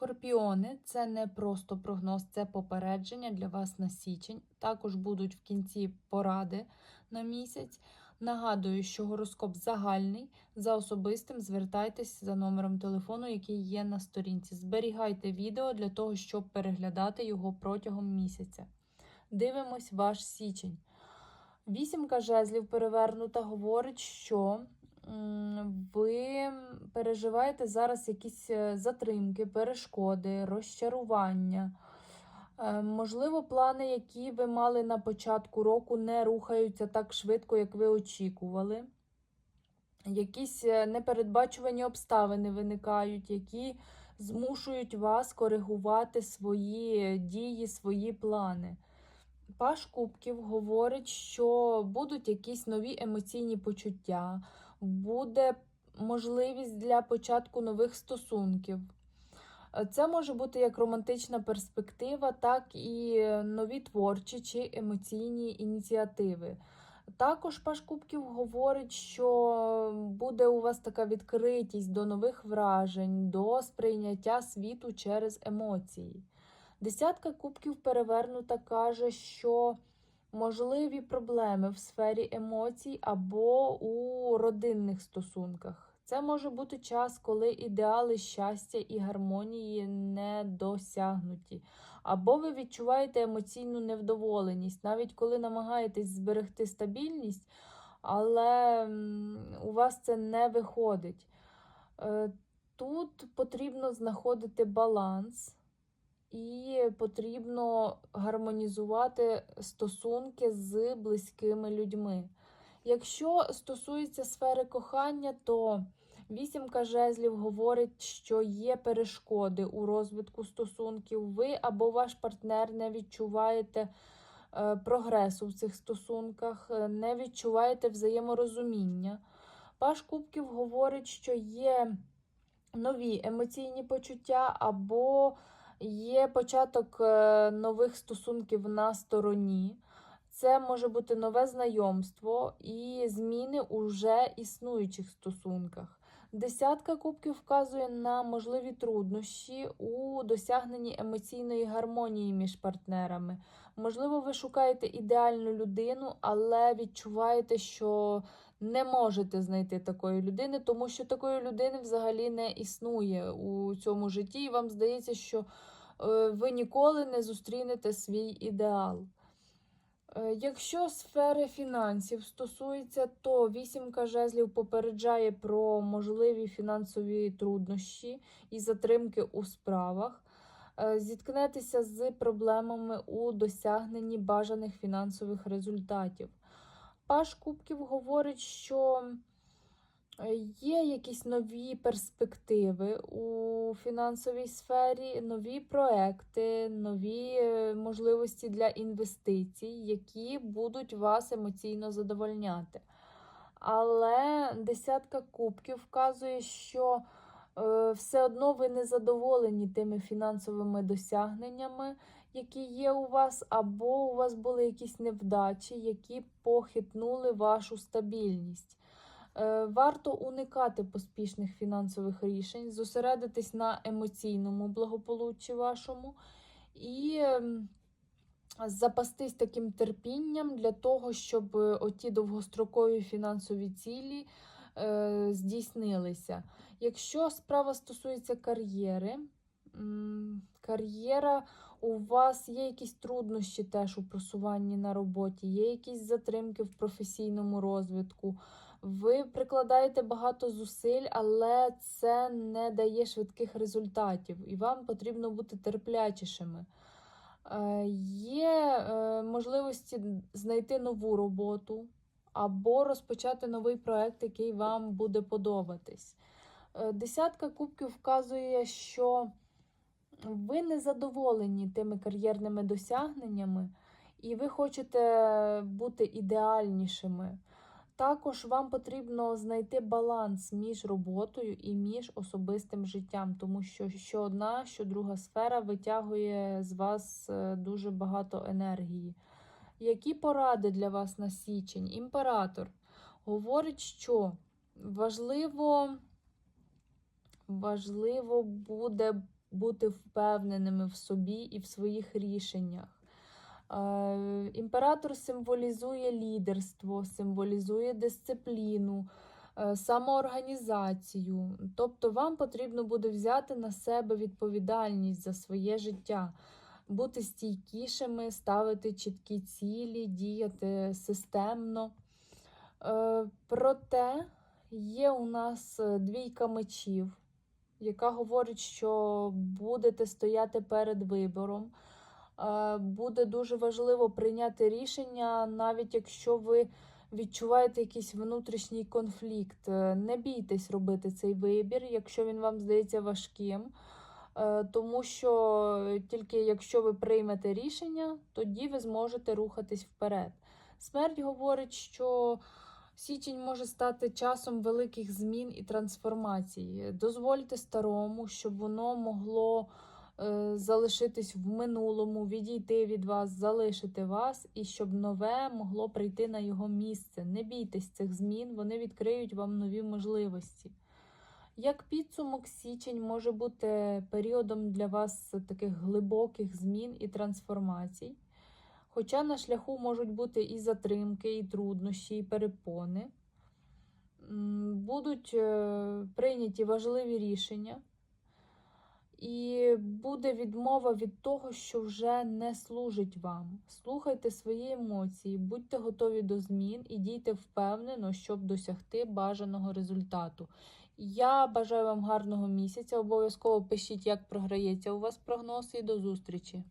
Скорпіони це не просто прогноз, це попередження для вас на січень. Також будуть в кінці поради на місяць. Нагадую, що гороскоп загальний. За особистим звертайтесь за номером телефону, який є на сторінці. Зберігайте відео для того, щоб переглядати його протягом місяця. Дивимось ваш січень. Вісімка жезлів перевернута говорить, що переживаєте зараз якісь е, затримки, перешкоди, розчарування. Е, Можливо, плани, які ви мали на початку року, не рухаються так швидко, як ви очікували. Якісь е, непередбачувані обставини виникають, які змушують вас коригувати свої дії, свої плани. Паш Кубків говорить, що будуть якісь нові емоційні почуття, буде можливість для початку нових стосунків. Е, Це може бути як романтична перспектива, так і нові творчі чи емоційні ініціативи. Також Паш Кубків говорить, що буде у вас така відкритість до нових вражень, до сприйняття світу через емоції. Десятка кубків перевернута каже, що можливі проблеми в сфері емоцій або у родинних стосунках. Це може бути час, коли ідеали щастя і гармонії не досягнуті. Або ви відчуваєте емоційну невдоволеність, навіть коли намагаєтесь зберегти стабільність, але у вас це не виходить. Е, Тут потрібно знаходити баланс. І потрібно гармонізувати стосунки з близькими людьми. Якщо стосується сфери кохання, то вісімка жезлів говорить, що є перешкоди у розвитку стосунків. Ви або ваш партнер не відчуваєте е, прогресу в цих стосунках, е, не відчуваєте взаєморозуміння. Паш Кубків говорить, що є нові емоційні почуття або Є початок е, нових стосунків на стороні. Це може бути нове знайомство і зміни у вже існуючих стосунках. Десятка кубків вказує на можливі труднощі у досягненні емоційної гармонії між партнерами. Можливо, ви шукаєте ідеальну людину, але відчуваєте, що не можете знайти такої людини, тому що такої людини взагалі не існує у цьому житті, і вам здається, що е, ви ніколи не зустрінете свій ідеал. Е, Якщо сфери фінансів стосується, то вісімка жезлів попереджає про можливі фінансові труднощі і затримки у справах. Е, Зіткнетеся з проблемами у досягненні бажаних фінансових результатів. Паш Кубків говорить, що є якісь нові перспективи у фінансовій сфері, нові проекти, нові е, можливості для інвестицій, які будуть вас емоційно задовольняти. Але десятка кубків вказує, що е, все одно ви не задоволені тими фінансовими досягненнями, які є у вас, або у вас були якісь невдачі, які похитнули вашу стабільність. Е, Варто уникати поспішних фінансових рішень, зосередитись на емоційному благополуччі вашому і ем, запастись таким терпінням для того, щоб е, оті довгострокові фінансові цілі е, здійснилися. Якщо справа стосується кар'єри, кар'єра у вас є якісь труднощі теж у просуванні на роботі, є якісь затримки в професійному розвитку. Ви прикладаєте багато зусиль, але це не дає швидких результатів, і вам потрібно бути терплячішими. Е, Є е, можливості знайти нову роботу або розпочати новий проект, який вам буде подобатись. Е, Десятка кубків вказує, що ви не задоволені тими кар'єрними досягненнями, і ви хочете бути ідеальнішими. Також вам потрібно знайти баланс між роботою і між особистим життям, тому що що одна, що друга сфера витягує з вас е, дуже багато енергії. Які поради для вас на січень? Імператор говорить, що важливо, важливо буде бути впевненими в собі і в своїх рішеннях. Е, Імператор символізує лідерство, символізує дисципліну, е, самоорганізацію. Тобто вам потрібно буде взяти на себе відповідальність за своє життя, бути стійкішими, ставити чіткі цілі, діяти системно. Е, Проте є у нас двійка мечів, яка говорить, що будете стояти перед вибором. Е, Буде дуже важливо прийняти рішення, навіть якщо ви відчуваєте якийсь внутрішній конфлікт. Е, Не бійтесь робити цей вибір, якщо він вам здається важким. Е, Тому що тільки якщо ви приймете рішення, тоді ви зможете рухатись вперед. Смерть говорить, що січень може стати часом великих змін і трансформацій. Дозвольте старому, щоб воно могло залишитись в минулому, відійти від вас, залишити вас, і щоб нове могло прийти на його місце. Не бійтесь цих змін, вони відкриють вам нові можливості. Як підсумок, січень може бути періодом для вас таких глибоких змін і трансформацій. Хоча на шляху можуть бути і затримки, і труднощі, і перепони. Будуть е, прийняті важливі рішення, і буде відмова від того, що вже не служить вам. Слухайте свої емоції, будьте готові до змін і дійте впевнено, щоб досягти бажаного результату. Я бажаю вам гарного місяця. Обов'язково пишіть, як програється у вас прогноз, і до зустрічі!